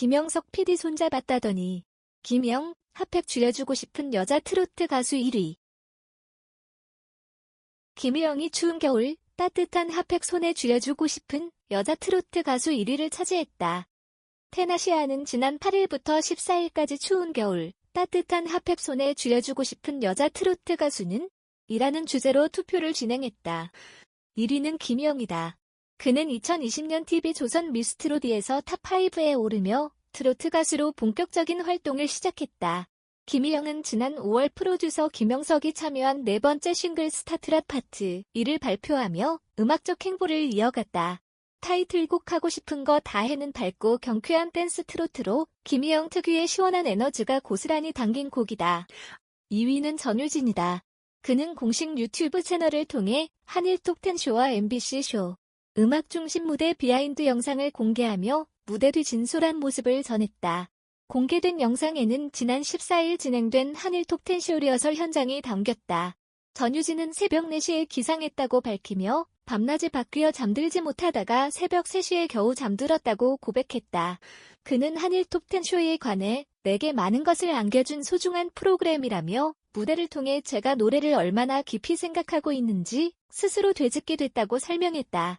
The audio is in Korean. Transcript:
김영석 PD 손잡았다더니 김영 핫팩 줄여주고 싶은 여자 트로트 가수 1위. 김희영이 추운 겨울 따뜻한 핫팩 손에 쥐려주고 싶은 여자 트로트 가수 1위를 차지했다. 테나시아는 지난 8일부터 14일까지 추운 겨울 따뜻한 핫팩 손에 쥐려주고 싶은 여자 트로트 가수는 이라는 주제로 투표를 진행했다. 1위는 김희영이다. 그는 2020년 TV 조선 미스트롯에서 탑5에 오르며 트로트 가수로 본격적인 활동을 시작했다. 김희영은 지난 5월 프로듀서 김영석이 참여한 네 번째 싱글 스타트라 파트 1을 발표하며 음악적 행보를 이어갔다. 타이틀곡 하고 싶은 거 다 해는 밝고 경쾌한 댄스 트로트로 김희영 특유의 시원한 에너지가 고스란히 담긴 곡이다. 2위는 전유진이다. 그는 공식 유튜브 채널을 통해 한일 톱텐쇼와 MBC쇼, 음악 중심 무대 비하인드 영상을 공개하며 무대 뒤 진솔한 모습을 전했다. 공개된 영상에는 지난 14일 진행된 한일 톱텐쇼 리허설 현장이 담겼다. 전유진은 새벽 4시에 기상했다고 밝히며 밤낮이 바뀌어 잠들지 못하다가 새벽 3시에 겨우 잠들었다고 고백했다. 그는 한일 톱텐쇼에 관해 내게 많은 것을 안겨준 소중한 프로그램이라며 무대를 통해 제가 노래를 얼마나 깊이 생각하고 있는지 스스로 되짚게 됐다고 설명했다.